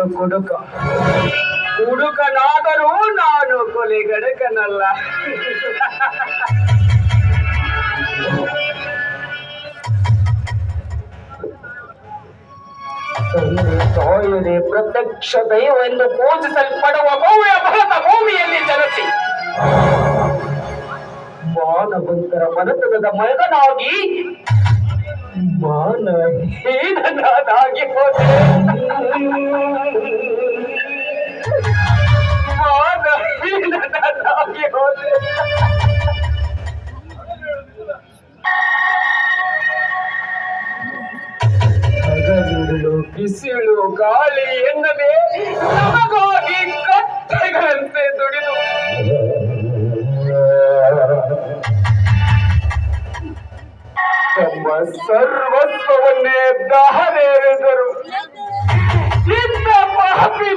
ನಾನು ಕುಡುಕ. ಕುಡುಕನಾದರೂ ನಾನು ಕೊಲೆಗಡಕನಲ್ಲ ತಾಯದೆ ಪ್ರತ್ಯಕ್ಷ ದೈವವೆಂದು ಪೂಜಿಸಲ್ಪಡುವ ಭವ್ಯ ಭರತ ಭೂಮಿಯಲ್ಲಿ ಜನಿಸಿ. ಮಾನವಂತರ ಮನತನದ ಮಗನಾಗಿ ಮಾನಹೀನನಾಗಿ ಹೋದೆ. ಮಾನಹೀನನಾಗಿ ಹೋದೆ. ಬಿಸಿಲು ಗಾಳಿ ಎನ್ನದೆ ನಮಗಾಗಿ ಕತ್ತೆಗಳಂತೆ ದುಡಿದು. ತಮ್ಮ ಸರ್ವಸ್ವವನ್ನೇ ದಾಹರೇರಿದರು ಇಂಥ ಪಾಪಿ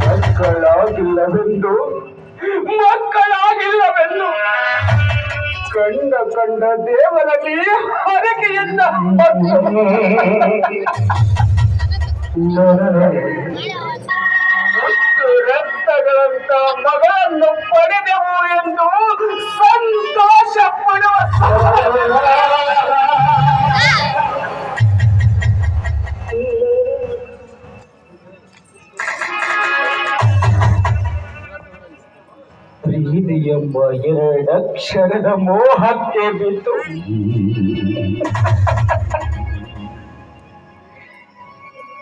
ಮಕ್ಕಳಾಗಿಲ್ಲವೆಂದು. ಮಕ್ಕಳಾಗಿಲ್ಲವೆಂದು. ಕಂಡ ಕಂಡ ದೇವರಲ್ಲಿ ಹರಕೆಯಿಂದ ಮತ್ತು ರಕ್ತಗಳಂತ ಮಗಳನ್ನು ಪಡೆದೆವು ಎಂದು ಸಂತೋಷ ಪಡುವ ಪ್ರೀತಿ ಎಂಬ ಎರಡಕ್ಷರದ ಮೋಹಕ್ಕೆ ಬಿದ್ದು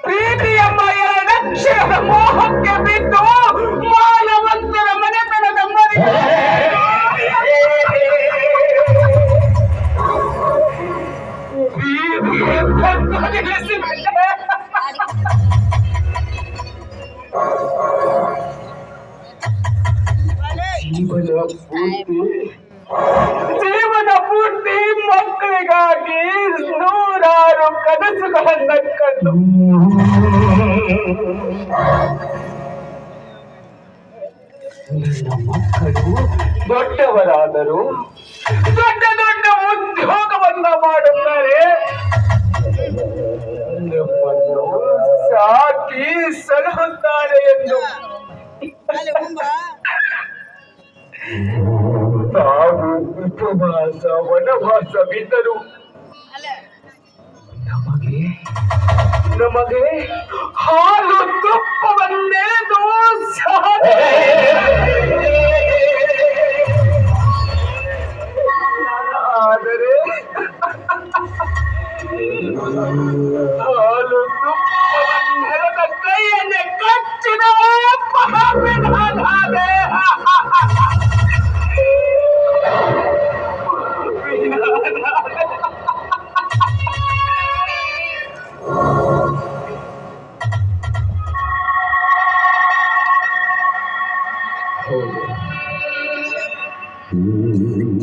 ಪ್ರೀತಿ ಎಂಬ ಎರಡಕ್ಷರದ ಮೋಹಕ್ಕೆ ಬಿದ್ದು ಜೀವನ ಪೂರ್ತಿ ಜೀವನ ಪೂರ್ತಿ ಮಕ್ಕಳಿಗಾಗಿ ನೂರಾರು ಕನಸುಗಳನ್ನು ಕಂಡು. ಮಕ್ಕಳು ದೊಡ್ಡವರಾದರು. ದೊಡ್ಡ ದೊಡ್ಡ ಉದ್ಯೋಗವನ್ನ ಮಾಡುತ್ತಾರೆ ತಾವು ಉಪವಾಸ ವನವಾಸ ಬಿದ್ದರು ನಮಗೆ ನಮಗೆ ಹಾಲು ತುಪ್ಪವನ್ನೇ ಸಾಧ್ಯ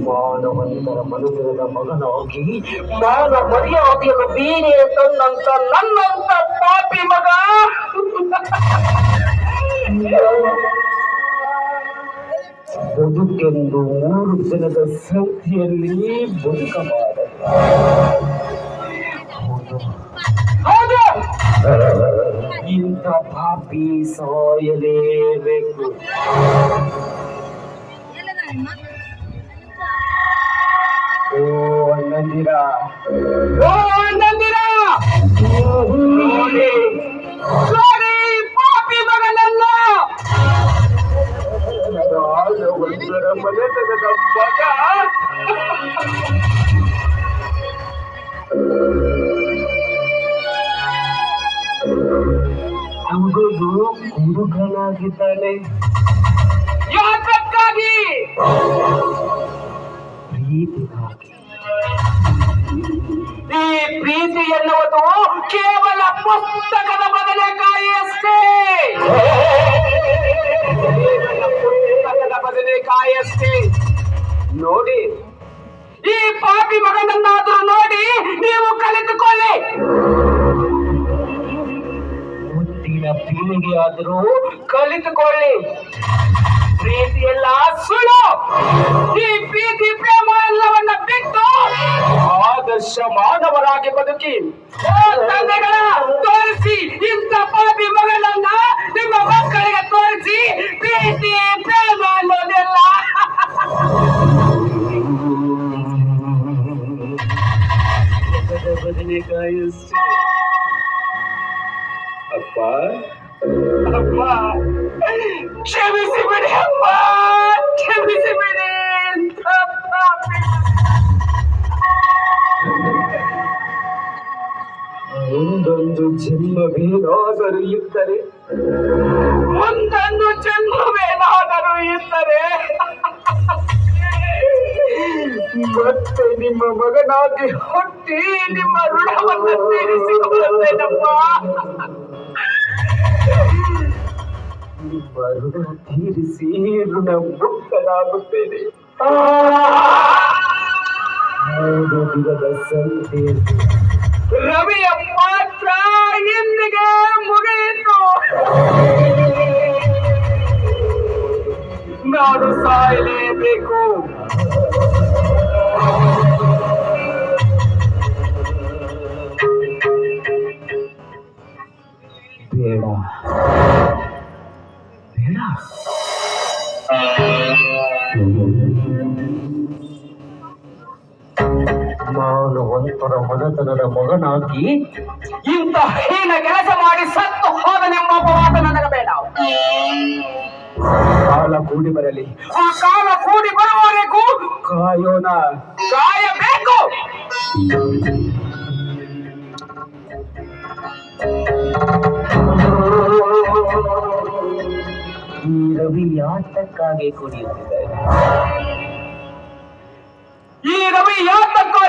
ಮಾನವಂತರ ಮನುಷ್ಯನ ಮಗನಾಗಿ ಮಾನ ಮರ್ಯಾದೆಯನ್ನು ಬೀರಿ ತನ್ನಂತ ನನ್ನಂತ ಪಾಪಿ ಮಗ ಬದುಕೆಂದು ಮೂರು ದಿನದ ಸಂಖ್ಯೆಯಲ್ಲಿ ಬದುಕಬಾರದು ಹೌದು. ಇಂಥ ಪಾಪಿ ಸಾಯಲೇಬೇಕು ಓ ಅಣ್ಣಂದಿರ ಓ ಅಣ್ಣಂದಿರ ಹುಡುಗು ಹುಡುಗನಾಗಿದ್ದಾನೆ ಯಾತಕ್ಕಾಗಿ ಪ್ರೀತಿಗಾಗಿ. ಈ ಪ್ರೀತಿ ಎನ್ನುವುದು ಕೇವಲ ಪುಸ್ತಕದ ಬದನೆಕಾಯಿಯಷ್ಟೇ ಕೇವಲ ಪುಸ್ತಕದ ಬದನೆಕಾಯಿಯಷ್ಟೇ ನೋಡಿ ಈ ಪಾಪಿ ಮಗನನ್ನಾದರೂ ನೋಡಿ ನೀವು ಕಲಿತುಕೊಳ್ಳಿ. ಆದರೂ ಕಲಿತುಕೊಳ್ಳಿ. ಪ್ರೀತಿ ಎಲ್ಲ ಸುಳ್ಳು. ಈ ಪ್ರೀತಿ ಪ್ರೇಮ ಎಲ್ಲವನ್ನ ಬಿಟ್ಟು ಆದರ್ಶ ಮಾನವರಾಗಿ ಬದುಕಿ ತಂದೆಗಳ ತೋರಿಸಿ ಇಂಥ ಪಾಪಿ ಮಗಳನ್ನ ನಿಮ್ಮ ಮಕ್ಕಳಿಗೆ ತೋರಿಸಿ ಪ್ರೀತಿ ಪ್ರೇಮ ಅನ್ನೋದೆಲ್ಲ. ಬದನೆಕಾಯಿ ಅಪ್ಪ ಅಪ್ಪ ಕ್ಷಮಿಸಿ ಬಿಡಿ ಅಪ್ಪ ಕ್ಷಮಿಸಿ ಬಿಡಿ ಮುಂದೊಂದು ಜನ್ಮವೇನಾದರೂ ಇದ್ದರೆ? ಮುಂದೊಂದು ಜನ್ಮವೇನಾದರೂ ಇದ್ದರೆ? ಮತ್ತೆ ನಿಮ್ಮ ಮಗನಾಗಿ ಹುಟ್ಟಿ ನಿಮ್ಮ ಋಣವನ್ನು ತೀರಿಸಿಕೊಳ್ಳುತ್ತೇನಪ್ಪ ನಿಮ್ಮ ಋಣ ತೀರಿಸಿ ಋಣ ಮುಕ್ತನಾಗುತ್ತೇನೆ ದಿನದ ಸಂತೆ ರವಿಯ ಪಾತ್ರ ಇಂದಿಗೆ ಮುಗಿಯಿತು. ನಾನು ಸಾಯಲೇಬೇಕು. ಬೇಡ. ನಾನು ಮನೆತನದ ಮಗನಾಗಿ ಇಂಥ ಹೀನ ಕೆಲಸ ಮಾಡಿ ಸತ್ತು ಹೋದನೆಂಬ ಅಪವಾದ ನನಗೆ ಬೇಡ ಕಾಲ ಕೂಡಿ ಬರಲಿ. ಆ ಕಾಲ ಕೂಡಿ ಬರುವವರೆಗೂ ಕಾಯೋಣ. ಕಾಯಬೇಕು. ಈ ರವಿ ಯಾತಕ್ಕಾಗಿ ಕುಡಿಯುತ್ತಿದ್ದಾರೆ